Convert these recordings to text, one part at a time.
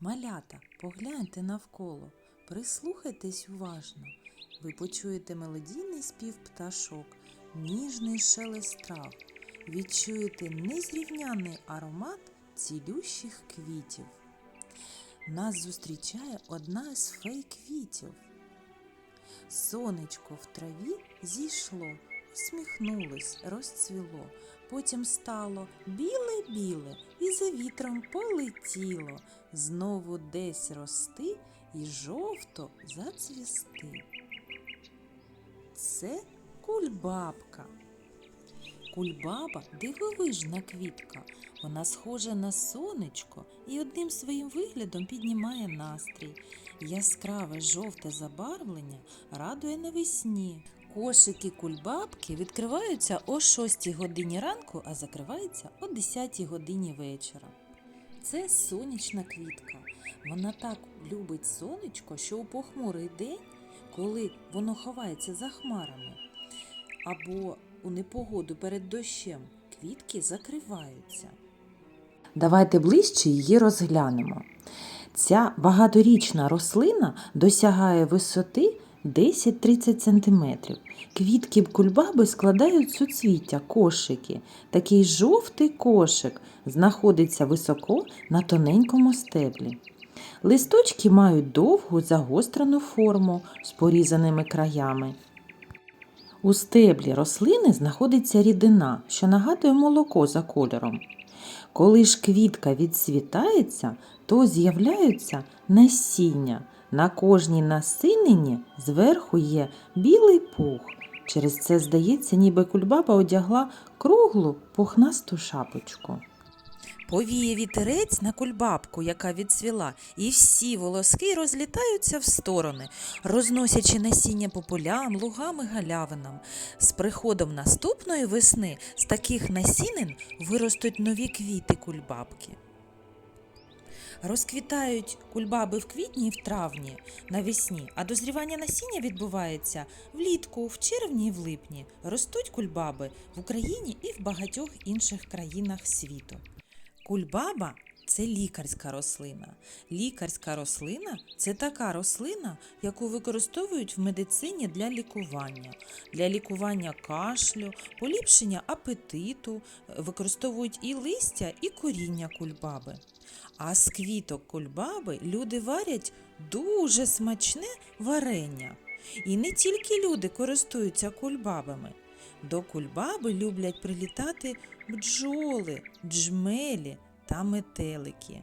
Малята, погляньте навколо, прислухайтесь уважно. Ви почуєте мелодійний спів пташок, ніжний шелест трав, відчуєте незрівняний аромат цілющих квітів. Нас зустрічає одна з фей квітів. Сонечко в траві зійшло, усміхнулось, розцвіло, потім стало біле-біле і за вітром полетіло, знову десь рости і жовто зацвісти. Це кульбабка. Кульбаба дивовижна квітка. Вона схожа на сонечко і одним своїм виглядом піднімає настрій. Яскраве жовте забарвлення радує навесні. Кошики кульбабки відкриваються о 6 годині ранку, а закриваються о 10 годині вечора. Це сонячна квітка. Вона так любить сонечко, що у похмурий день, коли воно ховається за хмарами, або у непогоду перед дощем, квітки закриваються. Давайте ближче її розглянемо. Ця багаторічна рослина досягає висоти 10-30 см. Квітки кульбаби складають суцвіття, кошики. Такий жовтий кошик знаходиться високо на тоненькому стеблі. Листочки мають довгу загострену форму з порізаними краями. У стеблі рослини знаходиться рідина, що нагадує молоко за кольором. Коли ж квітка відцвітається, то з'являються насіння. На кожній насинині зверху є білий пух. Через це здається, ніби кульбаба одягла круглу пухнасту шапочку. Повіє вітерець на кульбабку, яка відцвіла, і всі волоски розлітаються в сторони, розносячи насіння по полям, лугам і галявинам. З приходом наступної весни з таких насінин виростуть нові квіти кульбабки. Розквітають кульбаби в квітні і в травні навесні, а дозрівання насіння відбувається влітку, в червні і в липні. Ростуть кульбаби в Україні і в багатьох інших країнах світу. Кульбаба це лікарська рослина. Лікарська рослина це така рослина, яку використовують в медицині для лікування, для лікування кашлю, поліпшення апетиту, використовують і листя, і коріння кульбаби. А з квіток кульбаби люди варять дуже смачне варення. І не тільки люди користуються кульбабами. До кульбаби люблять прилітати бджоли, джмелі та метелики.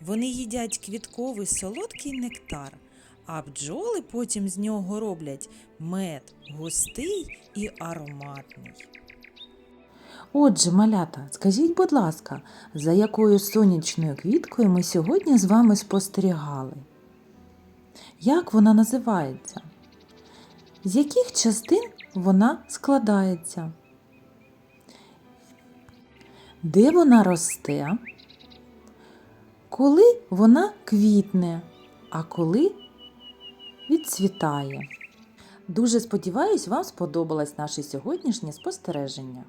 Вони їдять квітковий солодкий нектар, а бджоли потім з нього роблять мед густий і ароматний. Отже, малята, скажіть, будь ласка, за якою сонячною квіткою ми сьогодні з вами спостерігали? Як вона називається? З яких частин вона складається? Де вона росте? Коли вона квітне, а коли відцвітає? Дуже сподіваюсь, вам сподобалось наше сьогоднішнє спостереження.